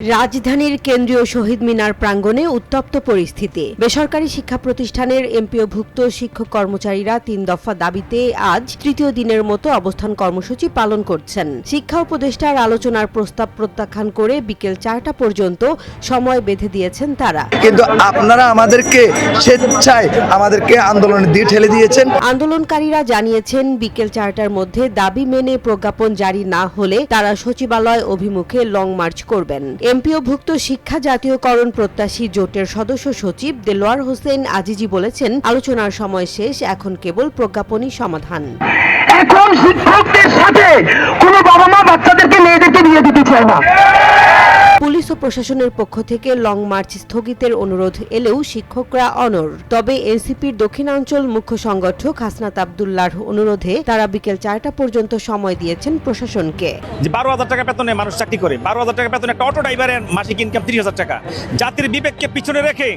রাজধানীর কেন্দ্রীয় শহীদ মিনার প্রাঙ্গণে উত্তপ্ত পরিস্থিতি। বেসরকারি শিক্ষা প্রতিষ্ঠানের এমপিওভুক্ত শিক্ষক কর্মচারীরা তিন দফা দাবিতে আজ তৃতীয় দিনের মতো অবস্থান কর্মসূচি পালন করছেন। শিক্ষা উপদেষ্টার আলোচনার প্রস্তাব প্রত্যাখ্যান করে বিকেল চারটা পর্যন্ত সময় বেঁধে দিয়েছেন তারা। কিন্তু আপনারা আমাদেরকে স্বেচ্ছায় আমাদেরকে আন্দোলনের দিয়ে ঠেলে দিয়েছেন। আন্দোলনকারীরা জানিয়েছেন বিকেল চারটার মধ্যে দাবি মেনে প্রজ্ঞাপন জারি না হলে তারা সচিবালয় অভিমুখে লং মার্চ করবেন। এমপিওভুক্ত শিক্ষা জাতীয়করণ প্রত্যাশী জোটের সদস্য সচিব দেলোয়ার হোসেন আজিজি বলেছেন, আলোচনার সময় শেষ, এখন কেবল প্রজ্ঞাপনী সমাধান। এখন শিক্ষকদের সাথে কোনো বাবা মা বাচ্চাদেরকে মেয়েদেরকে বিয়ে দিতে চায় না পুলিশ ও প্রশাসনের পক্ষ থেকে লং মার্চ স্থগিতের অনুরোধ এলেও শিক্ষকরা অনর তবে এনসিপির দক্ষিণাঞ্চল মুখ্য সংগঠক হাসনাত আবদুল্লাহর অনুরোধে তারা বিকেল চারটা পর্যন্ত সময় দিয়েছেন প্রশাসনকে। যে বারো হাজার টাকা বেতনে মানুষ চাকরি করে, বারো হাজার টাকা বেতনে একটা অটো ড্রাইভারের মাসিক ইনকাম তিরিশ হাজার টাকা। জাতির বিবেককে পিছনে রেখে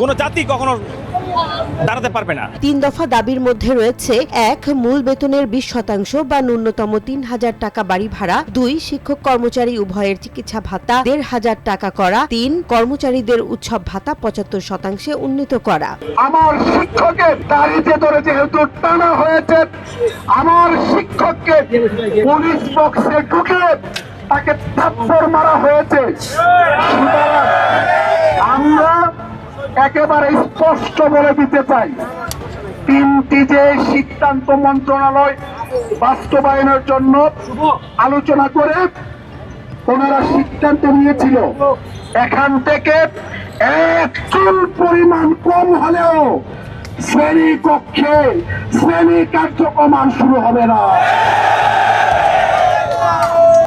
কোনো জাতি কখনো দাঁড়াতে পারবে না। তিন দফা দাবির মধ্যে রয়েছে এক মূল বেতনের বিশ শতাংশ বা ন্যূনতম তিন হাজার টাকা বাড়ি ভাড়া দুই শিক্ষক কর্মচারী উভয়ের চিকিৎসা ভাতা দেড় হাজার টাকা করা তিন কর্মচারীদের উৎসব ভাতা পঁচাত্তর শতাংশে উন্নীত করা। আমার শিক্ষকের দাড়িতে ধরে যেহেতু টানা হয়েছে আমার শিক্ষককে পুলিশ বক্সে ঢুকে তাকে থাপ্পড় মারা হয়েছে। একেবারে স্পষ্ট বলে দিতে চাই। তিনটি যে সিদ্ধান্ত মন্ত্রণালয় বাস্তবায়নের জন্য আলোচনা করে ওনারা সিদ্ধান্ত নিয়েছিল, এখান থেকে এক পরিমাণ কম হলেও শ্রেণি কক্ষে শ্রেণি কার্যক্রম শুরু হবে না।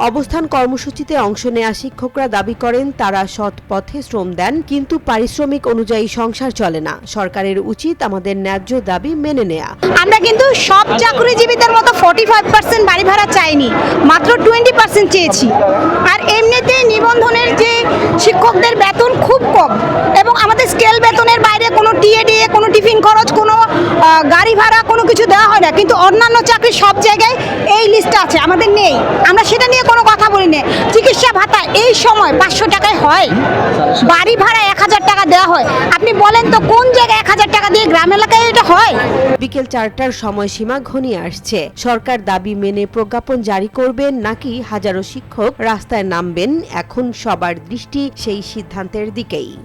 অবস্থান কর্মসূচিতে অংশ নেয়া শিক্ষকরা দাবি করেন, তারা সৎ পথে শ্রম দেন, কিন্তু পারিশ্রমিক অনুযায়ী সংসার চলে না। সরকারের উচিত আমাদের ন্যায্য দাবি মেনে নেয়া। আমরা কিন্তু সব চাকরিজীবীদের মতো ফর্টি ফাইভ পার্সেন্ট বাড়ি ভাড়া চাইনি, মাত্র টোয়েন্টি পার্সেন্ট চেয়েছি। আর এমনিতে নিবন্ধনের যে শিক্ষকদের বেতন খুব কম এবং আমাদের স্কেল বেতনের বাইরে কোনো টিএডিএ কোনো টিফিন খরচ, কোনো গাড়ি ভাড়া, কোনো কিছু দেওয়া হয় না। কিন্তু অন্যান্য চাকরি সব জায়গায় এই লিস্টে আছে, আমাদের নেই। আমরা সেটা নিয়ে কোনো কথা বলি না চিকিৎসা ভাতা এই সময় পাঁচশো টাকায় হয়। বাড়ি ভাড়া এক হাজার টাকা দেওয়া হয়। আপনি বলেন তো কোন জায়গায় এক হাজার টাকা দিয়ে গ্রাম এলাকায় এটা হয়? বিকেল চারটার সময়সীমা ঘনিয়ে আসছে। সরকার দাবি মেনে প্রজ্ঞাপন জারি করবেন নাকি হাজারো শিক্ষক রাস্তায় নামবেন এখন সবার দৃষ্টি সেই সিদ্ধান্তের দিকেই।